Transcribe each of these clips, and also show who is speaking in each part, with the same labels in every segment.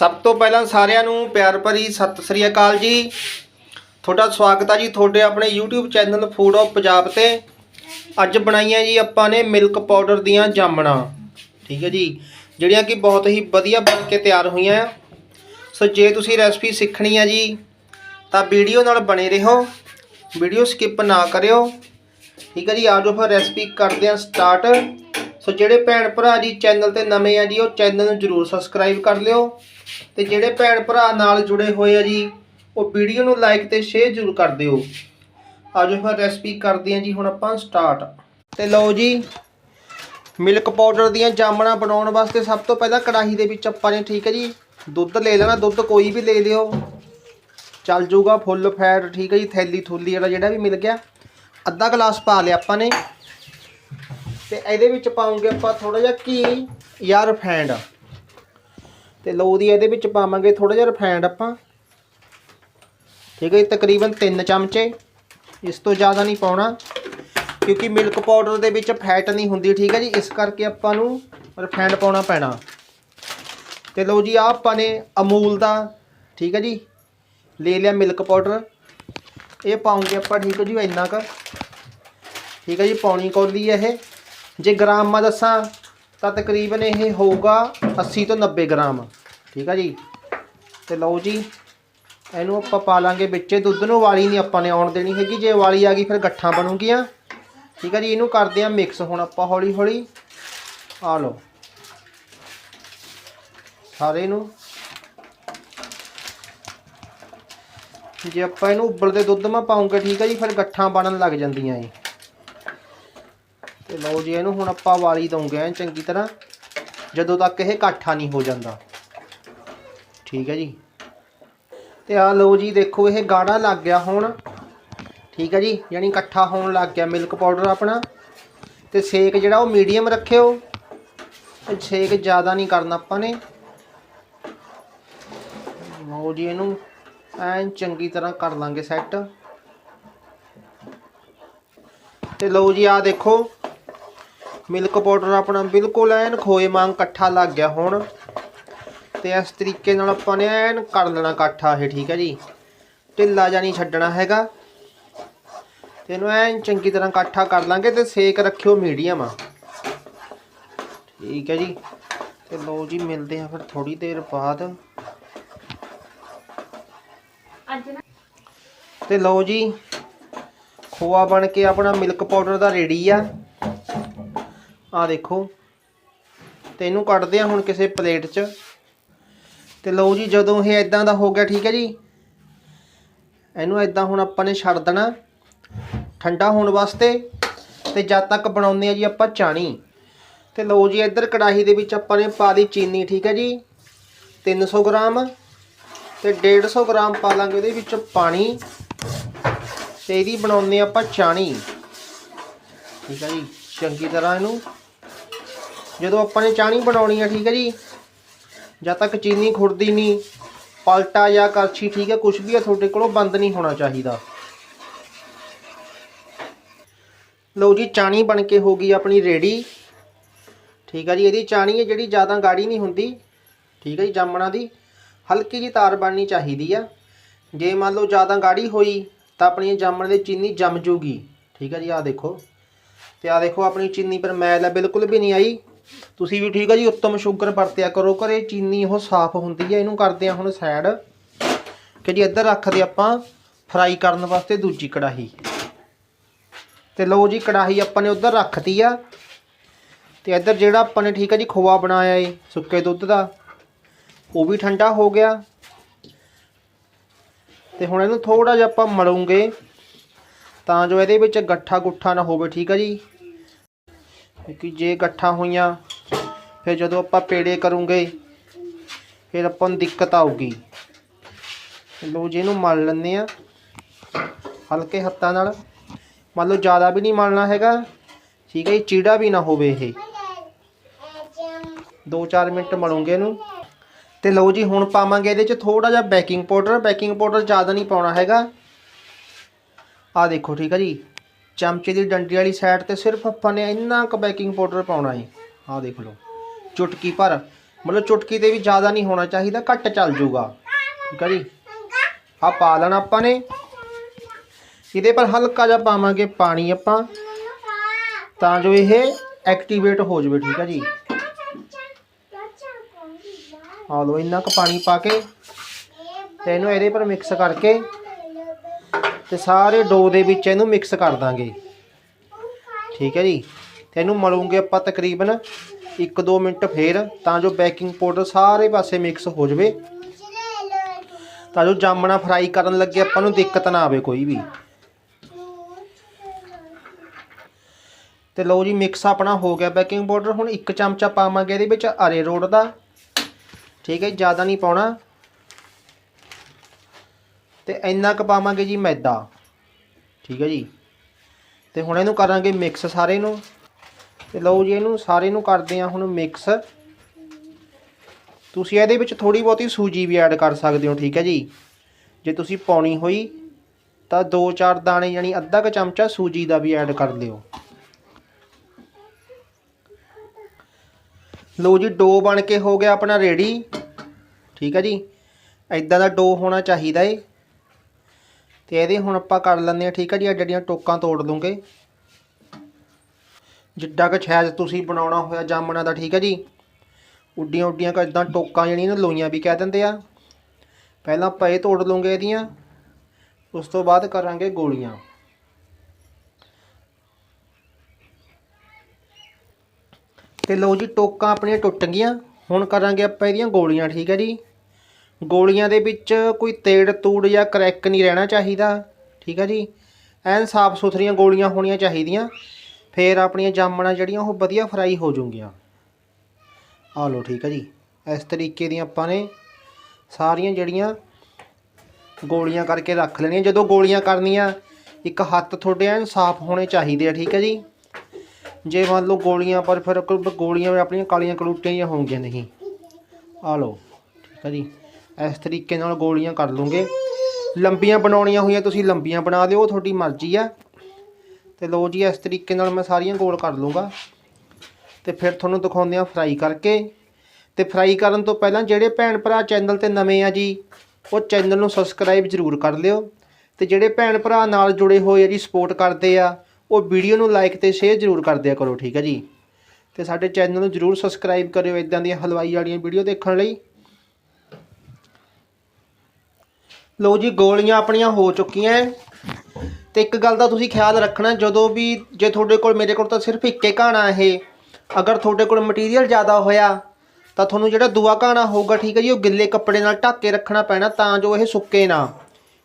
Speaker 1: ਸਭ ਤੋਂ ਪਹਿਲਾਂ ਸਾਰਿਆਂ ਨੂੰ ਪਿਆਰ ਭਰੀ ਸਤਿ ਸ੍ਰੀ ਅਕਾਲ ਜੀ। ਤੁਹਾਡਾ ਸਵਾਗਤ ਹੈ ਜੀ ਤੁਹਾਡੇ ਆਪਣੇ YouTube channel food of Punjab ਤੇ। ਅੱਜ ਬਣਾਈਆਂ ਜੀ ਆਪਾਂ ਨੇ ਮਿਲਕ ਪਾਊਡਰ ਦੀਆਂ ਜਾਮਣਾ, ਠੀਕ ਹੈ ਜੀ, ਜਿਹੜੀਆਂ ਕਿ ਬਹੁਤ ਹੀ ਵਧੀਆ ਬਣ ਕੇ ਤਿਆਰ ਹੋਈਆਂ ਆ। ਸੋ ਜੇ ਤੁਸੀਂ ਰੈਸਪੀ ਸਿੱਖਣੀ ਆ ਜੀ, ਤਾਂ ਵੀਡੀਓ ਨਾਲ ਬਣੇ ਰਹੋ, ਵੀਡੀਓ ਸਕਿਪ ਨਾ ਕਰਿਓ, ਠੀਕ ਹੈ ਜੀ ਆਜੋ ਫਿਰ ਰੈਸਪੀ ਕਰਦੇ ਆ ਸਟਾਰਟ ਸੋ ਜਿਹੜੇ ਭੈਣ ਭਰਾ ਜੀ ਚੈਨਲ ਤੇ ਨਵੇਂ ਆ ਜੀ, ਉਹ ਚੈਨਲ ਨੂੰ ਜਰੂਰ ਸਬਸਕ੍ਰਾਈਬ ਕਰ ਲਿਓ। ਤੇ ਜਿਹੜੇ ਭੈਣ ਭਰਾ ਨਾਲ ਜੁੜੇ ਹੋਏ ਆ ਜੀ, ਉਹ ਵੀਡੀਓ ਨੂੰ ਲਾਈਕ ਤੇ ਸ਼ੇਅਰ ਜਰੂਰ ਕਰ ਦਿਓ। ਆਜੋ ਫਿਰ ਰੈਸਪੀ ਕਰਦੇ ਆ ਜੀ, ਹੁਣ ਆਪਾਂ ਸਟਾਰਟ ਤੇ ਲਓ ਜੀ ਮਿਲਕ ਪਾਊਡਰ ਦੀਆਂ ਜਾਮਣਾ ਬਣਾਉਣ ਵਾਸਤੇ ਸਭ ਤੋਂ ਪਹਿਲਾਂ ਕੜਾਹੀ ਦੇ ਵਿੱਚ ਆਪਾਂ ਨੇ, ਠੀਕ ਹੈ ਜੀ, ਦੁੱਧ ਲੈ ਲੈਣਾ, ਦੁੱਧ ਕੋਈ ਵੀ ਲੈ ਲਿਓ। ਚੱਲ ਜਾਊਗਾ ਫੁੱਲ ਫੈਟ ਠੀਕ ਹੈ ਜੀ, ਥੈਲੀ ਥੁੱਲੀ ਵਾਲਾ ਜਿਹੜਾ ਵੀ ਮਿਲ ਗਿਆ। ਅੱਧਾ ਗਲਾਸ ਪਾ ਲਿਆ ਆਪਾਂ ਨੇ। ਤੇ ਇਹਦੇ ਵਿੱਚ ਪਾਉਂਗੇ ਆਪਾਂ ਥੋੜਾ ਜਿਹਾ ਘੀ ਜਾਂ ਰਿਫਾਈਂਡ ਤੇ ਲੋ ਦੀ ਇਹਦੇ ਵਿੱਚ ਪਾਵਾਂਗੇ ਥੋੜਾ ਜਿਹਾ ਰਿਫਾਈਂਡ ਆਪਾਂ। ਠੀਕ ਹੈ ਜੀ, ਤਕਰੀਬਨ 3 ਚਮਚੇ। ਇਸ ਤੋਂ ਜ਼ਿਆਦਾ ਨਹੀਂ ਪਾਉਣਾ, ਕਿਉਂਕਿ ਮਿਲਕ ਪਾਊਡਰ ਦੇ ਵਿੱਚ ਫੈਟ ਨਹੀਂ ਹੁੰਦੀ, ਠੀਕ ਹੈ ਜੀ। ਇਸ ਕਰਕੇ ਆਪਾਂ ਨੂੰ ਰਿਫਾਈਂਡ ਪਾਉਣਾ ਪੈਣਾ। ਤੇ ਲਓ ਜੀ, ਆਹ ਆਪਾਂ ਨੇ ਅਮੂਲ ਦਾ, ਠੀਕ ਹੈ ਜੀ, ਲੈ ਲਿਆ ਮਿਲਕ ਪਾਊਡਰ ਇਹ ਪਾਉਂਗੇ ਆਪਾਂ, ਠੀਕ ਹੈ ਜੀ, ਇੰਨਾ ਕੁ। ਠੀਕ ਹੈ ਜੀ, ਪੌਣੀ ਕੌਲੀ ਹੈ ਇਹ। ਜੇ ਗ੍ਰਾਮ ਮੈਂ ਦੱਸਾਂ ਤਾਂ ਤਕਰੀਬਨ ਇਹ ਹੋਊਗਾ 80 ਤੋਂ 90 ਗ੍ਰਾਮ। ਠੀਕ ਹੈ ਜੀ? ਤੇ ਲਓ ਜੀ, ਇਹਨੂੰ ਆਪਾਂ ਪਾ ਲਾਂਗੇ ਵਿੱਚ। ਦੁੱਧ ਨੂੰ ਵਾਲੀ ਨਹੀਂ ਆਪਾਂ ਨੇ ਆਉਣ ਦੇਣੀ ਹੈਗੀ। ਜੇ ਵਾਲੀ ਆ ਗਈ, ਫਿਰ ਗੱਠਾਂ ਬਣੂਗੀਆਂ। ਠੀਕ ਆ ਜੀ, ਇਹਨੂੰ ਕਰਦੇ ਆ ਮਿਕਸ ਹੁਣ ਆਪਾਂ ਹੌਲੀ ਹੌਲੀ ਆ ਲਓ। ਸਾਰੇ ਨੂੰ। ਜੇ ਆਪਾਂ ਇਹਨੂੰ ਉਬਲਦੇ ਦੁੱਧ ਮਾ ਪਾਉਂਗੇ, ਠੀਕ ਹੈ ਜੀ, ਫਿਰ ਗੱਠਾਂ ਬਣਨ ਲੱਗ ਜਾਂਦੀਆਂ ਏ ਤੇ ਲਓ ਜੀ, ਇਹਨੂੰ ਹੁਣ ਆਪਾਂ ਵਾਲੀ ਦਵਾਂਗੇ ਐਨ ਚੰਗੀ ਤਰ੍ਹਾਂ, ਜਦੋਂ ਤੱਕ ਇਹ ਇਕੱਠਾ ਨਹੀਂ ਹੋ ਜਾਂਦਾ। ਠੀਕ ਹੈ ਜੀ। ਤੇ ਆ ਲਓ ਜੀ, ਦੇਖੋ ਇਹ ਗਾੜਾ ਲੱਗ ਗਿਆ ਹੁਣ। ਠੀਕ ਹੈ ਜੀ, ਯਾਨੀ ਇਕੱਠਾ ਹੋਣ ਲੱਗ ਗਿਆ ਮਿਲਕ ਪਾਊਡਰ ਆਪਣਾ। ਤੇ ਸੇਕ ਜਿਹੜਾ ਉਹ ਮੀਡੀਅਮ ਰੱਖਿਓ। ਸੇਕ ਜ਼ਿਆਦਾ ਨਹੀਂ ਕਰਨਾ ਆਪਾਂ ਨੇ। ਲਓ ਜੀ, ਇਹਨੂੰ ਐਨ ਚੰਗੀ ਤਰ੍ਹਾਂ ਕਰ ਲਾਂਗੇ ਸੈੱਟ। ਤੇ ਲਓ ਜੀ ਆ ਦੇਖੋ ਮਿਲਕ ਪਾਊਡਰ ਆਪਣਾ ਬਿਲਕੁਲ ਐਨ ਖੋਏ ਵਾਂਗ ਇਕੱਠਾ ਲੱਗ ਗਿਆ ਹੁਣ। ਤੇ ਇਸ ਤਰੀਕੇ ਨਾਲ ਆਪਾਂ ਨੇ ਐਨ ਕਰ ਲੈਣਾ ਇਕੱਠਾ ਇਹ, ਠੀਕ ਹੈ ਜੀ। ਢਿੱਲਾ ਜਾਂ ਨਹੀਂ ਛੱਡਣਾ ਹੈਗਾ। ਤੇ ਇਹਨੂੰ ਐਨ ਚੰਗੀ ਤਰ੍ਹਾਂ ਇਕੱਠਾ ਕਰ ਲਾਂਗੇ ਤੇ ਸੇਕ ਰੱਖਿਓ ਮੀਡੀਅਮ। ਠੀਕ ਹੈ ਜੀ। ਤੇ ਲਓ ਜੀ, ਮਿਲਦੇ ਆ ਫਿਰ ਥੋੜੀ ਦੇਰ ਬਾਅਦ। ਤੇ ਲਓ ਜੀ, ਖੋਆ ਬਣ ਕੇ ਆਪਣਾ ਮਿਲਕ ਪਾਊਡਰ ਦਾ ਰੈਡੀ ਆ। ਆ ਦੇਖੋ। ਤੇ ਇਹਨੂੰ ਕੱਢਦੇ ਆ ਹੁਣ ਕਿਸੇ ਪਲੇਟ 'ਚ। ਤੇ ਲਓ ਜੀ, ਜਦੋਂ ਇਹ ਇਦਾਂ ਦਾ ਹੋ ਗਿਆ, ਠੀਕ ਹੈ ਜੀ? ਇਹਨੂੰ ਇਦਾਂ ਹੁਣ ਆਪਾਂ ਨੇ ਛੱਡ ਦੇਣਾ। ਠੰਡਾ ਹੋਣ ਵਾਸਤੇ। ਤੇ ਜਦ ਤੱਕ ਬਣਾਉਂਦੇ ਆ ਜੀ ਆਪਾਂ ਚਾਣੀ। ਤੇ ਲਓ ਜੀ, ਇੱਧਰ ਕੜਾਹੀ ਦੇ ਵਿੱਚ ਆਪਾਂ ਨੇ ਪਾ ਦੀ ਚੀਨੀ, ਠੀਕ ਹੈ ਜੀ? 300 ਗ੍ਰਾਮ। ਤੇ 150 ਗ੍ਰਾਮ ਪਾ ਲਾਂਗੇ ਉਹਦੇ ਵਿੱਚ ਪਾਣੀ। ਤੇ ਇਹਦੀ ਬਣਾਉਂਦੇ ਆਪਾਂ ਚਾਣੀ। ਠੀਕ ਹੈ ਜੀ? ਚੰਗੀ ਤਰ੍ਹਾਂ ਇਹਨੂੰ ਜਦੋਂ ਆਪਾਂ ਨੇ ਚਾਣੀ ਬਣਾਉਣੀ ਆ, ਠੀਕ ਹੈ ਜੀ ਜਦ ਤੱਕ ਚੀਨੀ ਖੁਰਦੀ ਨਹੀਂ, ਪਲਟਾ ਜਾਂ ਕਰਛੀ ਠੀਕ ਹੈ ਕੁਝ ਵੀ ਆ, ਤੁਹਾਡੇ ਕੋਲੋਂ ਬੰਦ ਨਹੀਂ ਹੋਣਾ ਚਾਹੀਦਾ। ਲਓ ਜੀ, ਚਾਣੀ ਬਣ ਕੇ ਹੋ ਗਈ ਆਪਣੀ ਰੈਡੀ। ਠੀਕ ਹੈ ਜੀ, ਇਹਦੀ ਚਾਣੀ ਹੈ ਜਿਹੜੀ ਜ਼ਿਆਦਾ ਗਾੜੀ ਨਹੀਂ ਹੁੰਦੀ, ਠੀਕ ਹੈ ਜੀ, ਜਾਮਣਾ ਦੀ। ਹਲਕੀ ਜੀ ਤਾਰ ਬਣਨੀ ਚਾਹੀਦੀ ਆ। ਜੇ ਮੰਨ ਲਓ ਜ਼ਿਆਦਾ ਗਾੜੀ ਹੋਈ, ਤਾਂ ਆਪਣੀ ਜਾਮਣ ਦੀ ਚੀਨੀ ਜੰਮ ਜੂਗੀ। ਠੀਕ ਹੈ ਜੀ, ਆਹ ਦੇਖੋ। ਤੇ ਆਹ ਦੇਖੋ, ਆਪਣੀ ਚੀਨੀ ਪਰ ਮੈਲ ਹੈ ਬਿਲਕੁਲ ਵੀ ਨਹੀਂ ਆਈ। ਤੁਸੀਂ ਵੀ ਠੀਕ ਆ ਜੀ? ਉੱਤਮ ਸ਼ੂਗਰ ਵਰਤਿਆ ਕਰੋ, ਘਰੇ ਚੀਨੀ ਉਹ ਸਾਫ਼ ਹੁੰਦੀ ਹੈ ਇਹਨੂੰ ਕਰਦੇ ਆ ਹੁਣ ਸਾਈਡ ਕਿ ਜੀ ਇੱਧਰ ਰੱਖਦੇ ਆਪਾਂ ਫਰਾਈ ਕਰਨ ਵਾਸਤੇ ਦੂਜੀ ਕੜਾਹੀ। ਤੇ ਲਓ ਜੀ, ਕੜਾਹੀ ਆਪਾਂ ਨੇ ਉੱਧਰ ਰੱਖਤੀ ਆ। ਤੇ ਇੱਧਰ ਜਿਹੜਾ ਆਪਾਂ ਨੇ ਠੀਕ ਆ ਜੀ, ਖੋਆ ਬਣਾਇਆ ਏ, ਸੁੱਕੇ ਦੁੱਧ ਦਾ, ਉਹ ਵੀ ਠੰਡਾ ਹੋ ਗਿਆ। ਤੇ ਹੁਣ ਇਹਨੂੰ ਥੋੜਾ ਜਿਹਾ ਆਪਾਂ ਮਲੂਗੇ, ਤਾਂ ਜੋ ਇਹਦੇ ਵਿੱਚ ਗੱਠਾ ਗੁੱਠਾ ਨਾ ਹੋਵੇ, ਠੀਕ ਆ ਜੀ? ਕਿਉਂਕਿ ਜੇ ਗੱਠਾ ਹੋਈਆਂ, ਫਿਰ ਜਦੋਂ ਆਪਾਂ ਪੇੜੇ ਕਰੂੰਗੇ, ਫਿਰ ਆਪਾਂ ਨੂੰ ਦਿੱਕਤ ਆਊਗੀ। ਲੋ ਜੀ, ਇਹਨੂੰ ਮਲ ਲੈਂਦੇ ਆ ਹਲਕੇ ਹੱਥਾਂ ਨਾਲ। ਮੰਨ ਲਓ ਜ਼ਿਆਦਾ ਵੀ ਨਹੀਂ ਮਲਣਾ ਹੈਗਾ। ਠੀਕ ਹੈ ਜੀ, ਚੀੜਾ ਵੀ ਨਾ ਹੋਵੇ ਇਹ। 2-4 ਮਿੰਟ ਮਲੂੰਗੇ ਇਹਨੂੰ। ਤੇ ਲਓ ਜੀ, ਹੁਣ ਪਾਵਾਂਗੇ ਇਹਦੇ 'ਚ ਥੋੜਾ ਜਿਹਾ ਬੇਕਿੰਗ ਪਾਊਡਰ। ਬੇਕਿੰਗ ਪਾਊਡਰ ਜ਼ਿਆਦਾ ਨਹੀਂ ਪਾਉਣਾ ਹੈਗਾ। ਆ ਦੇਖੋ, ਠੀਕ ਹੈ ਜੀ। ਚਮਚੇ ਦੀ ਡੰਡੀ ਵਾਲੀ ਸਾਈਡ ਤੇ ਸਿਰਫ ਆਪਾਂ ਨੇ ਇੰਨਾ ਕੁ ਬੇਕਿੰਗ ਪਾਊਡਰ ਪਾਉਣਾ ਹੈ ਆਹ ਦੇਖ ਲਓ। ਚੁਟਕੀ ਭਰ। ਮਤਲਬ ਚੁਟਕੀ ਤੇ ਵੀ ਜ਼ਿਆਦਾ ਨਹੀਂ ਹੋਣਾ ਚਾਹੀਦਾ, ਘੱਟ ਚੱਲ ਜਾਊਗਾ। ਠੀਕ ਹੈ ਜੀ? ਆ ਪਾ ਲੈਣਾ ਆਪਾਂ ਨੇ। ਇਹਦੇ ਪਰ ਹਲਕਾ ਜਿਹਾ ਪਾਵਾਂਗੇ ਪਾਣੀ ਆਪਾਂ। ਤਾਂ ਜੋ ਇਹ ਐਕਟੀਵੇਟ ਹੋ ਜਾਵੇ, ਠੀਕ ਹੈ ਜੀ? ਆ ਲਓ, ਇੰਨਾ ਕੁ ਪਾਣੀ ਪਾ ਕੇ ਤੇ ਇਹਨੂੰ ਇਹਦੇ ਪਰ ਮਿਕਸ ਕਰਕੇ ਤੇ ਸਾਰੇ ਡੋ ਦੇ ਵਿੱਚ ਇਹਨੂੰ ਮਿਕਸ ਕਰ ਦਾਂਗੇ। ਠੀਕ ਹੈ ਜੀ? ਤੇ ਇਹਨੂੰ ਮਲੂਗੇ ਆਪਾਂ ਤਕਰੀਬਨ 1-2 ਮਿੰਟ ਫੇਰ, ਤਾਂ ਜੋ ਬੇਕਿੰਗ ਪਾਊਡਰ ਸਾਰੇ ਪਾਸੇ ਮਿਕਸ ਹੋ ਜਾਵੇ। ਤਾਂ ਜੋ ਜਾਮਣਾ ਫਰਾਈ ਕਰਨ ਲੱਗੇ ਆਪਾਂ ਨੂੰ ਦਿੱਕਤ ਨਾ ਆਵੇ ਕੋਈ ਵੀ। ਤੇ ਲਓ ਜੀ ਮਿਕਸ ਆਪਣਾ ਹੋ ਗਿਆ ਬੇਕਿੰਗ ਪਾਊਡਰ ਹੁਣ ਇੱਕ ਚਮਚਾ ਪਾਵਾਂਗੇ ਇਹਦੇ ਵਿੱਚ ਅਰੇ ਰੋਡ ਦਾ। ਠੀਕ ਹੈ ਜ਼ਿਆਦਾ ਨਹੀਂ ਪਾਉਣਾ। ਤੇ ਇੰਨਾ ਕੁ ਪਾਵਾਂਗੇ ਜੀ ਮੈਦਾ। ਠੀਕ ਹੈ ਜੀ। ਤੇ ਹੁਣ ਇਹਨੂੰ ਕਰਾਂਗੇ ਮਿਕਸ ਸਾਰੇ ਨੂੰ। ਤੇ ਲਓ ਜੀ, ਇਹਨੂੰ ਸਾਰੇ ਨੂੰ ਕਰਦੇ ਆ ਹੁਣ ਮਿਕਸ ਤੁਸੀਂ ਇਹਦੇ ਵਿੱਚ ਥੋੜੀ ਬਹੁਤੀ ਸੂਜੀ ਵੀ ਐਡ ਕਰ ਸਕਦੇ ਹੋ, ਠੀਕ ਹੈ ਜੀ। ਜੇ ਤੁਸੀਂ ਪਾਉਣੀ ਹੋਈ, ਤਾਂ 2-4 ਦਾਣੇ ਯਾਨੀ ਅੱਧਾ ਕੁ ਚਮਚਾ ਸੂਜੀ ਦਾ ਵੀ ਐਡ ਕਰ ਲਿਓ। ਲਓ ਜੀ, ਡੋ ਬਣ ਕੇ ਹੋ ਗਿਆ ਆਪਣਾ ਰੈਡੀ ਠੀਕ ਹੈ ਜੀ। ਐਦਾਂ ਦਾ ਡੋ ਹੋਣਾ ਚਾਹੀਦਾ ਏ। ਤੇ ਇਹਦੇ ਹੁਣ ਆਪਾਂ ਕਰ ਲੈਂਦੇ ਆ ਠੀਕ ਹੈ ਜੀ? ਆਹ ਟੋਕਾਂ ਤੋੜ ਲੂੰਗੇ। ਜਿੱਡਾ ਕੁ ਛੈਜ ਤੁਸੀਂ ਬਣਾਉਣਾ ਹੋਇਆ ਜਾਮਣਾ ਦਾ, ਠੀਕ ਹੈ ਜੀ? ਉੱਡੀਆਂ ਉੱਡੀਆਂ ਕੁ ਇਦਾਂ ਟੋਕਾਂ ਜਿਹੜੀਆਂ ਨੇ ਲੋਈਆਂ ਵੀ ਕਹਿ ਦਿੰਦੇ ਆ। ਪਹਿਲਾਂ ਆਪਾਂ ਇਹ ਤੋੜ ਲੂੰਗੇ ਇਹਦੀਆਂ। ਉਸ ਤੋਂ ਬਾਅਦ ਕਰਾਂਗੇ ਗੋਲੀਆਂ। ਤੇ ਲਓ ਜੀ, ਟੋਕਾਂ ਆਪਣੀਆਂ ਟੁੱਟ ਗਈਆਂ। ਹੁਣ ਕਰਾਂਗੇ ਆਪਾਂ ਇਹਦੀਆਂ ਗੋਲੀਆਂ, ਠੀਕ ਹੈ ਜੀ? ਗੋਲੀਆਂ ਦੇ ਵਿੱਚ ਕੋਈ ਤੇੜ ਤੂੜ ਜਾਂ ਕਰੈਕ ਨਹੀਂ ਰਹਿਣਾ ਚਾਹੀਦਾ। ਠੀਕ ਹੈ ਜੀ? ਐਨ ਸਾਫ਼ ਸੁਥਰੀਆਂ ਗੋਲੀਆਂ ਹੋਣੀਆਂ ਚਾਹੀਦੀਆਂ। ਫੇਰ ਆਪਣੀਆਂ ਜਾਮਣਾਂ ਜਿਹੜੀਆਂ ਉਹ ਵਧੀਆ ਫਰਾਈ ਹੋ ਜਾਣਗੀਆਂ ਆ ਲਓ ਠੀਕ ਹੈ ਜੀ। ਇਸ ਤਰੀਕੇ ਦੀਆਂ ਆਪਾਂ ਨੇ ਸਾਰੀਆਂ ਜਿਹੜੀਆਂ ਗੋਲੀਆਂ ਕਰਕੇ ਰੱਖ ਲੈਣੀਆਂ। ਜਦੋਂ ਗੋਲੀਆਂ ਕਰਨੀਆਂ, ਇੱਕ ਹੱਥ ਤੁਹਾਡੇ ਐਨ ਸਾਫ਼ ਹੋਣੇ ਚਾਹੀਦੇ ਆ। ਠੀਕ ਹੈ ਜੀ? ਜੇ ਮੰਨ ਲਓ ਗੋਲੀਆਂ ਪਰ ਫਿਰ ਗੋਲੀਆਂ ਆਪਣੀਆਂ ਕਾਲੀਆਂ ਕਲੂਟੀਆਂ ਜਿਹੀਆਂ ਹੋਣਗੀਆਂ ਨਹੀਂ। ਆ ਲਓ। ਠੀਕ ਹੈ ਜੀ? ਇਸ ਤਰੀਕੇ ਨਾਲ ਗੋਲੀਆਂ ਕਰ ਲੂੰਗੇ। ਲੰਬੀਆਂ ਬਣਾਉਣੀਆਂ ਹੋਈਆਂ, ਤੁਸੀਂ ਲੰਬੀਆਂ ਬਣਾ ਦਿਓ ਤੁਹਾਡੀ ਮਰਜ਼ੀ ਆ। ਤੇ ਲਓ ਜੀ, ਇਸ ਤਰੀਕੇ ਨਾਲ ਮੈਂ ਸਾਰੀਆਂ ਗੋਲ ਕਰ ਲੂੰਗਾ। ਤੇ ਫਿਰ ਤੁਹਾਨੂੰ ਦਿਖਾਉਂਦੇ ਆ ਫਰਾਈ ਕਰਕੇ। ਤੇ ਫਰਾਈ ਕਰਨ ਤੋਂ ਪਹਿਲਾਂ ਜਿਹੜੇ ਭੈਣ ਭਰਾ ਚੈਨਲ ਤੇ ਨਵੇਂ ਆ ਜੀ, ਉਹ ਚੈਨਲ ਨੂੰ ਸਬਸਕ੍ਰਾਈਬ ਜ਼ਰੂਰ ਕਰ ਲਿਓ। ਤੇ ਜਿਹੜੇ ਭੈਣ ਭਰਾ ਨਾਲ ਜੁੜੇ ਹੋਏ ਆ ਜੀ ਸਪੋਰਟ ਕਰਦੇ ਆ, ਉਹ ਵੀਡੀਓ ਨੂੰ ਲਾਈਕ ਤੇ ਸ਼ੇਅਰ ਜ਼ਰੂਰ ਕਰ ਦਿਆ ਕਰੋ, ਠੀਕ ਹੈ ਜੀ। ਤੇ ਸਾਡੇ ਚੈਨਲ ਨੂੰ ਜ਼ਰੂਰ ਸਬਸਕ੍ਰਾਈਬ ਕਰਿਓ ਇਦਾਂ ਦੀਆਂ ਹਲਵਾਈ ਵਾਲੀਆਂ ਵੀਡੀਓ ਦੇਖਣ ਲਈ। ਲਓ ਜੀ, ਗੋਲੀਆਂ ਆਪਣੀਆਂ ਹੋ ਚੁੱਕੀਆਂ ਹੈ। ਤੇ ਇੱਕ ਗੱਲ ਦਾ ਤੁਸੀਂ ਖਿਆਲ ਰੱਖਣਾ, ਜਦੋਂ ਵੀ ਜੇ ਤੁਹਾਡੇ ਕੋਲ, ਮੇਰੇ ਕੋਲ ਤਾਂ ਸਿਰਫ ਇੱਕੇ ਘਾਣਾ ਇਹ। ਅਗਰ ਤੁਹਾਡੇ ਕੋਲ ਮਟੀਰੀਅਲ ਜ਼ਿਆਦਾ ਹੋਇਆ, ਤਾਂ ਤੁਹਾਨੂੰ ਜਿਹੜਾ ਦੂਆ ਘਾਣਾ ਹੋਊਗਾ, ਠੀਕ ਹੈ ਜੀ, ਉਹ ਗਿੱਲੇ ਕੱਪੜੇ ਨਾਲ ਢੱਕ ਕੇ ਰੱਖਣਾ ਪੈਣਾ, ਤਾਂ ਜੋ ਇਹ ਸੁੱਕੇ ਨਾ।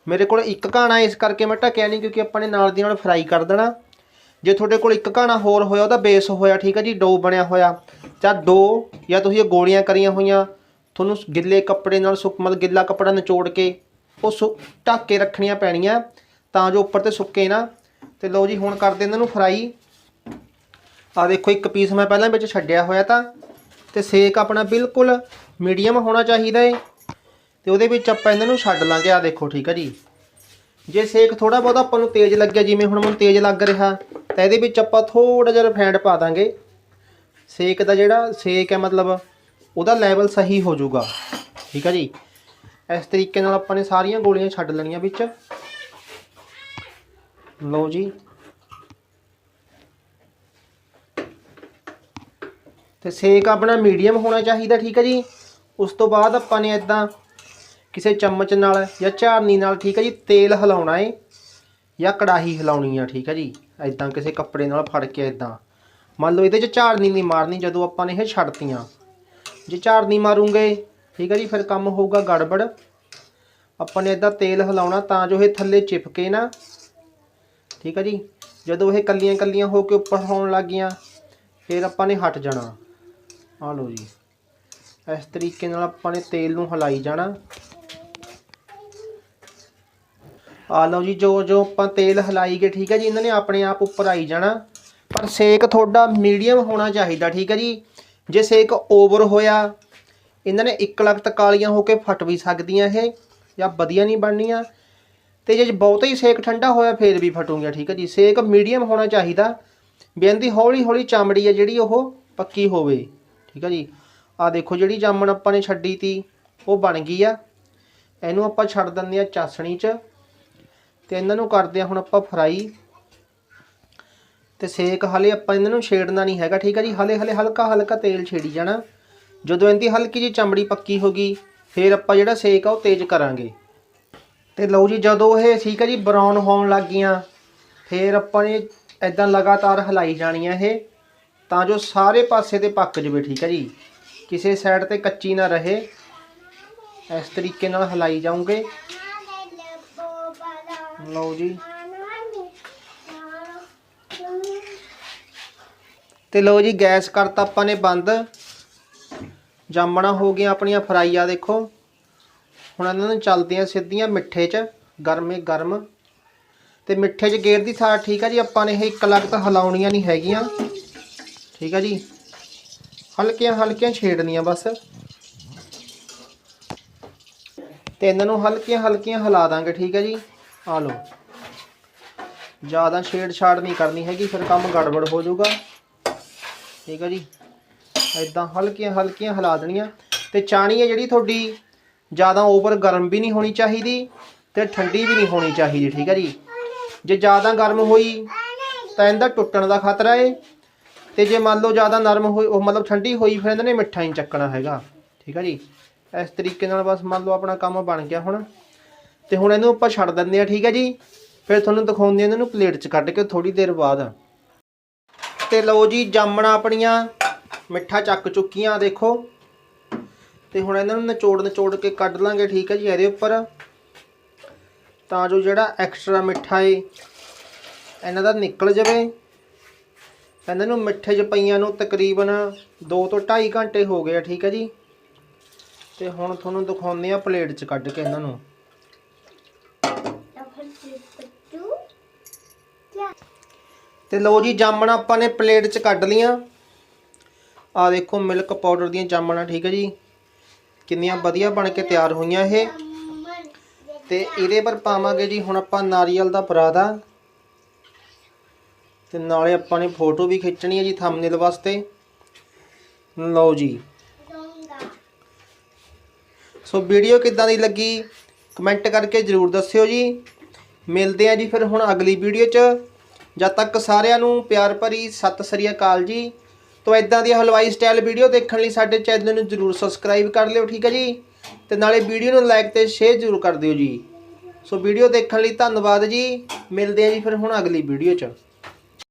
Speaker 1: ਮੇਰੇ ਕੋਲ ਇੱਕ ਘਾਣਾ ਇਸ ਕਰਕੇ ਮੈਂ ਢੱਕਿਆ ਨਹੀਂ, ਕਿਉਂਕਿ ਆਪਾਂ ਨੇ ਨਾਲ ਦੀ ਨਾਲ ਫਰਾਈ ਕਰ ਦੇਣਾ। ਜੇ ਤੁਹਾਡੇ ਕੋਲ ਇੱਕ ਘਾਣਾ ਹੋਰ ਹੋਇਆ, ਉਹਦਾ ਬੇਸ ਹੋਇਆ, ਠੀਕ ਹੈ ਜੀ ਡੋ ਬਣਿਆ ਹੋਇਆ, ਜਾਂ ਡੋ ਜਾਂ ਤੁਸੀਂ ਇਹ ਗੋਲੀਆਂ ਕਰੀਆਂ ਹੋਈਆਂ, ਤੁਹਾਨੂੰ ਗਿੱਲੇ ਕੱਪੜੇ ਨਾਲ ਸੁੱਕ, ਮਤਲਬ ਗਿੱਲਾ ਕੱਪੜਾ ਨਿਚੋੜ ਕੇ ਉਹ ਸੁ, ਢੱਕ ਕੇ ਰੱਖਣੀਆਂ ਪੈਣੀਆਂ, ਤਾਂ ਜੋ ਉੱਪਰ ਤੇ ਸੁੱਕੇ ਨਾ। ਤੇ ਲਓ ਜੀ, ਹੁਣ ਕਰਦੇ ਇਹਨਾਂ ਨੂੰ ਫਰਾਈ। ਆ ਦੇਖੋ, ਇੱਕ ਪੀਸ ਮੈਂ ਪਹਿਲਾਂ ਵਿੱਚ ਛੱਡਿਆ ਹੋਇਆ ਤਾਂ। ਤੇ ਸੇਕ ਆਪਣਾ ਬਿਲਕੁਲ ਮੀਡੀਅਮ ਹੋਣਾ ਚਾਹੀਦਾ ਏ। ਤੇ ਉਹਦੇ ਵਿੱਚ ਆਪਾਂ ਇਹਨਾਂ ਨੂੰ ਛੱਡ ਲਾਂਗੇ। ਆ ਦੇਖੋ, ਠੀਕ ਹੈ ਜੀ। ਜੇ ਸੇਕ ਥੋੜਾ ਬਹੁਤਾ ਆਪਾਂ ਨੂੰ ਤੇਜ਼ ਲੱਗਿਆ, ਜਿਵੇਂ ਹੁਣ ਮੈਨੂੰ ਤੇਜ਼ ਲੱਗ ਰਿਹਾ, ਤਾਂ ਇਹਦੇ ਵਿੱਚ ਆਪਾਂ ਥੋੜਾ ਜਿਹਾ ਰਿਫਾਈਂਡ ਪਾ ਦਾਂਗੇ। ਸੇਕ ਦਾ ਜਿਹੜਾ ਸੇਕ ਹੈ, ਮਤਲਬ ਉਹਦਾ ਲੈਵਲ ਸਹੀ ਹੋ ਜਾਊਗਾ। ਠੀਕ ਹੈ ਜੀ। ਇਸ ਤਰੀਕੇ ਨਾਲ ਆਪਾਂ ਨੇ ਸਾਰੀਆਂ ਗੋਲੀਆਂ ਛੱਡ ਲੈਣੀਆਂ ਵਿੱਚ। ਲਓ ਜੀ। ਤੇ ਸੇਕ ਆਪਣਾ ਮੀਡੀਅਮ ਹੋਣਾ ਚਾਹੀਦਾ, ਠੀਕ ਹੈ ਜੀ। ਉਸ ਤੋਂ ਬਾਅਦ ਆਪਾਂ ਨੇ ਇਦਾਂ ਕਿਸੇ ਚਮਚ ਨਾਲ ਜਾਂ ਝਾਰਨੀ ਨਾਲ, ਠੀਕ ਹੈ ਜੀ, ਤੇਲ ਹਿਲਾਉਣਾ ਏ ਜਾਂ ਕੜਾਹੀ ਹਿਲਾਉਣੀ ਆ, ਠੀਕ ਹੈ ਜੀ। ਇਦਾਂ ਕਿਸੇ ਕੱਪੜੇ ਨਾਲ ਫੜ ਕੇ ਇਦਾਂ ਮੰਨ ਲਓ ਇਹਦੇ 'ਚ ਝਾੜਨੀ ਨਹੀਂ ਮਾਰਨੀ, ਜਦੋਂ ਆਪਾਂ ਨੇ ਇਹ ਛੱਡਤੀਆਂ। ਜੇ ਝਾੜਨੀ ਮਾਰੂਗੇ ਠੀਕ ਹੈ ਜੀ, ਫਿਰ ਕੰਮ ਹੋਊਗਾ ਗੜਬੜ। ਆਪਾਂ ਨੇ ਇਦਾਂ ਤੇਲ ਹਿਲਾਉਣਾ ਤਾਂ ਜੋ ਇਹ ਥੱਲੇ ਚਿਪਕੇ ਨਾ। ਠੀਕ ਹੈ ਜੀ, ਜਦੋਂ ਇਹ ਕੱਲੀਆਂ ਕੱਲੀਆਂ ਹੋ ਕੇ ਉੱਪਰ ਹੋਣ ਗਈਆਂ, ਫਿਰ ਆਪਾਂ ਨੇ ਹਟ ਜਾਣਾ। ਆ ਲਓ ਜੀ, ਇਸ ਤਰੀਕੇ ਨਾਲ ਆਪਾਂ ਨੇ ਤੇਲ ਨੂੰ ਹਿਲਾਈ ਜਾਣਾ। ਆ ਲਓ ਜੀ ਜੋ ਜੋ ਆਪਾਂ ਤੇਲ ਹਿਲਾਈ ਗਏ, ਠੀਕ ਹੈ ਜੀ, ਇਹਨਾਂ ਨੇ ਆਪਣੇ ਆਪ ਉੱਪਰ ਆਈ ਜਾਣਾ। ਪਰ ਸੇਕ ਤੁਹਾਡਾ ਮੀਡੀਅਮ ਹੋਣਾ ਚਾਹੀਦਾ, ਠੀਕ ਹੈ ਜੀ। ਜੇ ਸੇਕ ਓਵਰ ਹੋਇਆ ਇਹਨਾਂ ਨੇ ਇੱਕ ਲਖਤ ਕਾਲੀਆਂ ਹੋ ਕੇ ਫਟ ਵੀ ਸਕਦੀਆਂ ਇਹ, ਜਾਂ ਵਧੀਆ ਨਹੀਂ ਬਣਨੀਆਂ। ਤੇ ਜੇ ਬਹੁਤਾ ਹੀ ਸੇਕ ਠੰਡਾ ਹੋਇਆ, ਫੇਰ ਵੀ ਫਟੂਗੀਆਂ, ਠੀਕ ਹੈ ਜੀ। ਸੇਕ ਮੀਡੀਅਮ ਹੋਣਾ ਚਾਹੀਦਾ ਬੇਨ ਹੌਲੀ ਹੌਲੀ ਚਮੜੀ ਹੈ ਜਿਹੜੀ ਉਹ ਪੱਕੀ ਹੋਵੇ, ਠੀਕ ਹੈ ਜੀ। ਆ ਦੇਖੋ ਜਿਹੜੀ ਜਾਮਣ ਆਪਾਂ ਨੇ ਛੱਡੀ ਤੀ, ਉਹ ਬਣ ਗਈ ਆ। ਇਹਨੂੰ ਆਪਾਂ ਛੱਡ ਦਿੰਦੇ ਆ ਚਾਸਣੀ 'ਚ। ਤੇ ਇਹਨਾਂ ਨੂੰ ਕਰਦੇ ਆ ਹੁਣ ਆਪਾਂ ਫਰਾਈ। ਤੇ ਸੇਕ ਹਲੇ ਆਪਾਂ ਇਹਨਾਂ ਨੂੰ ਛੇੜਨਾ ਨਹੀਂ ਹੈਗਾ, ਠੀਕ ਹੈ ਜੀ। ਹਲੇ ਹਲੇ ਹਲਕਾ ਹਲਕਾ ਤੇਲ ਛੇੜੀ ਜਾਣਾ। ਜਦੋਂ ਇਹਦੀ ਹਲਕੀ ਜੀ ਚਮੜੀ ਪੱਕੀ ਹੋ ਗਈ, ਫਿਰ ਆਪਾਂ ਜਿਹੜਾ ਸੇਕ ਆ ਉਹ ਤੇਜ਼ ਕਰਾਂਗੇ। ਤੇ ਲਓ ਜੀ, ਜਦੋਂ ਇਹ ਠੀਕ ਹੈ ਜੀ ਬਰਾਊਨ ਹੋਣ ਲੱਗ ਗਈਆਂ, ਫਿਰ ਆਪਾਂ ਨੇ ਇਦਾਂ ਲਗਾਤਾਰ ਹਲਾਈ ਹੈ ਇਹ, ਤਾਂ ਜੋ ਸਾਰੇ ਪਾਸੇ ਤੇ ਪੱਕ ਜਵੇ, ਠੀਕ ਹੈ ਜੀ। ਕਿਸੇ ਸਾਈਡ ਤੇ ਕੱਚੀ ਨਾ ਰਹੇ। ਇਸ ਤਰੀਕੇ ਨਾਲ ਹਲਾਈ ਜਾਓਗੇ। ਲਓ ਜੀ। ਤੇ ਲਓ ਜੀ, ਗੈਸ ਕਰਤਾ ਆਪਾਂ ਨੇ ਬੰਦ। ਜਾਮਣਾ ਹੋ ਗਈਆਂ ਆਪਣੀਆਂ ਫਰਾਈਆਂ ਦੇਖੋ। ਹੁਣ ਇਹਨਾਂ ਨੂੰ ਚੱਲਦੀਆਂ ਸਿੱਧੀਆਂ ਮਿੱਠੇ 'ਚ, ਗਰਮੇ ਗਰਮ। ਤੇ ਮਿੱਠੇ 'ਚ ਗੇਰ ਦੀ ਥਾਂ ਠੀਕ ਆ ਜੀ, ਆਪਾਂ ਨੇ ਇਹ ਇੱਕ ਲਗਤ ਹਿਲਾਉਣੀਆਂ ਨਹੀਂ ਹੈਗੀਆਂ। ਠੀਕ ਆ ਜੀ। ਹਲਕੀਆਂ ਹਲਕੀਆਂ ਛੇੜਨੀਆਂ ਬਸ। ਤੇ ਇਹਨਾਂ ਨੂੰ ਹਲਕੀਆਂ ਹਲਕੀਆਂ ਹਿਲਾ ਦਾਂਗੇ, ਠੀਕ ਹੈ ਜੀ। ਆ ਲਓ। ਜ਼ਿਆਦਾ ਛੇੜ-ਛਾੜ ਨਹੀਂ ਕਰਨੀ ਹੈਗੀ, ਫਿਰ ਕੰਮ ਗੜਬੜ ਹੋ ਜਾਊਗਾ। ਠੀਕ ਹੈ ਜੀ। ਇਦਾਂ ਹਲਕੀਆਂ ਹਲਕੀਆਂ ਹਿਲਾ ਦੇਣੀਆਂ। ਤੇ ਚਾਣੀ ਹੈ ਜਿਹੜੀ ਤੁਹਾਡੀ, ਜ਼ਿਆਦਾ ਓਵਰ ਗਰਮ ਵੀ ਨਹੀਂ ਹੋਣੀ ਚਾਹੀਦੀ ਤੇ ਠੰਡੀ ਵੀ ਨਹੀਂ ਹੋਣੀ ਚਾਹੀਦੀ, ਠੀਕ ਹੈ ਜੀ? ਜੇ ਜ਼ਿਆਦਾ ਗਰਮ ਹੋਈ ਤਾਂ ਇਹਦਾ ਟੁੱਟਣ ਦਾ ਖਤਰਾ ਏ। ਤੇ ਜੇ ਮੰਨ ਲਓ ਜ਼ਿਆਦਾ ਨਰਮ ਹੋਈ, ਉਹ ਮਤਲਬ ਠੰਡੀ ਹੋਈ, ਫਿਰ ਇਹਨਾਂ ਨੇ ਮਿੱਠਾ ਹੀ ਚੱਕਣਾ ਹੈਗਾ, ਠੀਕ ਹੈ ਜੀ? ਇਸ ਤਰੀਕੇ ਨਾਲ ਬਸ ਮੰਨ ਲਓ ਆਪਣਾ ਕੰਮ ਬਣ ਗਿਆ ਹੁਣ। ਤੇ ਹੁਣ ਇਹਨੂੰ ਆਪਾਂ ਛੱਡ ਦਿੰਦੇ ਆ ਠੀਕ ਹੈ ਜੀ? ਫਿਰ ਤੁਹਾਨੂੰ ਦਿਖਾਉਂਦੇ ਆ ਇਹਨਾਂ ਨੂੰ ਪਲੇਟ 'ਚ ਕੱਢ ਕੇ ਥੋੜੀ ਦੇਰ ਬਾਅਦ। ਤੇ ਲਓ ਜੀ, ਜਾਮਣਾ ਆਪਣੀਆਂ ਮਿੱਠਾ ਚੱਕ ਚੁੱਕੀਆਂ ਦੇਖੋ। ਤੇ ਹੁਣ ਇਹਨਾਂ ਨੂੰ ਨਿਚੋੜ ਨਿਚੋੜ ਕੇ ਕੱਢ ਲਾਂਗੇ ਠੀਕ ਹੈ ਜੀ ਇਹਦੇ ਉੱਪਰ। ਤਾਂ ਜੋ ਜਿਹੜਾ ਐਕਸਟਰਾ ਮਿੱਠਾ ਏ ਇਹਨਾਂ ਦਾ ਨਿਕਲ ਜਾਵੇ। ਇਹਨਾਂ ਨੂੰ ਮਿੱਠੇ 'ਚ ਪਈਆਂ ਨੂੰ ਤਕਰੀਬਨ 2 ਤੋਂ 2.5 ਘੰਟੇ ਹੋ ਗਏ ਆ ਠੀਕ ਹੈ ਜੀ। ਤੇ ਹੁਣ ਤੁਹਾਨੂੰ ਦਿਖਾਉਂਦੇ ਆ ਪਲੇਟ 'ਚ ਕੱਢ ਕੇ ਇਹਨਾਂ ਨੂੰ। ਤੇ ਲਓ ਜੀ ਜਾਮਣਾ ਆਪਾਂ ਨੇ ਪਲੇਟ 'ਚ ਕੱਢ ਲੀਆਂ ਆ ਦੇਖੋ ਮਿਲਕ ਪਾਊਡਰ ਦੀਆਂ ਜਾਮਣਾ, ਠੀਕ ਹੈ ਜੀ। ਕਿੰਨੀਆਂ ਵਧੀਆ ਬਣ ਕੇ ਤਿਆਰ ਹੋਈਆਂ ਇਹ। ਤੇ ਇਹਦੇ ਪਰ ਪਾਵਾਂਗੇ ਜੀ, ਹੁਣ ਆਪਾਂ ਨਾਰੀਅਲ ਦਾ ਪਰਾਦਾ ਤੇ ਨਾਲੇ ਆਪਾਂ ਨੇ ਫੋਟੋ ਵੀ ਖਿੱਚਣੀ ਹੈ ਜੀ ਥੰਬਨੇਲ ਵਾਸਤੇ। ਲਓ ਜੀ। ਸੋ ਵੀਡੀਓ ਕਿੱਦਾਂ ਦੀ ਲੱਗੀ, ਕਮੈਂਟ ਕਰਕੇ ਜਰੂਰ ਦੱਸਿਓ ਜੀ। ਮਿਲਦੇ ਆ ਜੀ ਫਿਰ ਹੁਣ ਅਗਲੀ ਵੀਡੀਓ 'ਚ। ਜਦ ਤੱਕ ਸਾਰਿਆਂ ਨੂੰ ਪਿਆਰ ਭਰੀ ਸਤਿ ਸ੍ਰੀ ਅਕਾਲ ਜੀ। ਤੋਂ ਇਦਾਂ ਦੀ ਹਲਵਾਈ ਸਟਾਈਲ ਵੀਡੀਓ ਦੇਖਣ ਲਈ ਸਾਡੇ ਚੈਨਲ ਨੂੰ ਜਰੂਰ ਸਬਸਕ੍ਰਾਈਬ ਕਰ ਲਿਓ, ਠੀਕ ਹੈ ਜੀ? ਤੇ ਨਾਲੇ ਵੀਡੀਓ ਨੂੰ ਲਾਈਕ ਤੇ ਸ਼ੇਅਰ ਜਰੂਰ ਕਰ ਦਿਓ ਜੀ। ਸੋ ਵੀਡੀਓ ਦੇਖਣ ਲਈ ਧੰਨਵਾਦ ਜੀ। ਮਿਲਦੇ ਆ ਜੀ ਫਿਰ ਹੁਣ ਅਗਲੀ ਵੀਡੀਓ 'ਚ।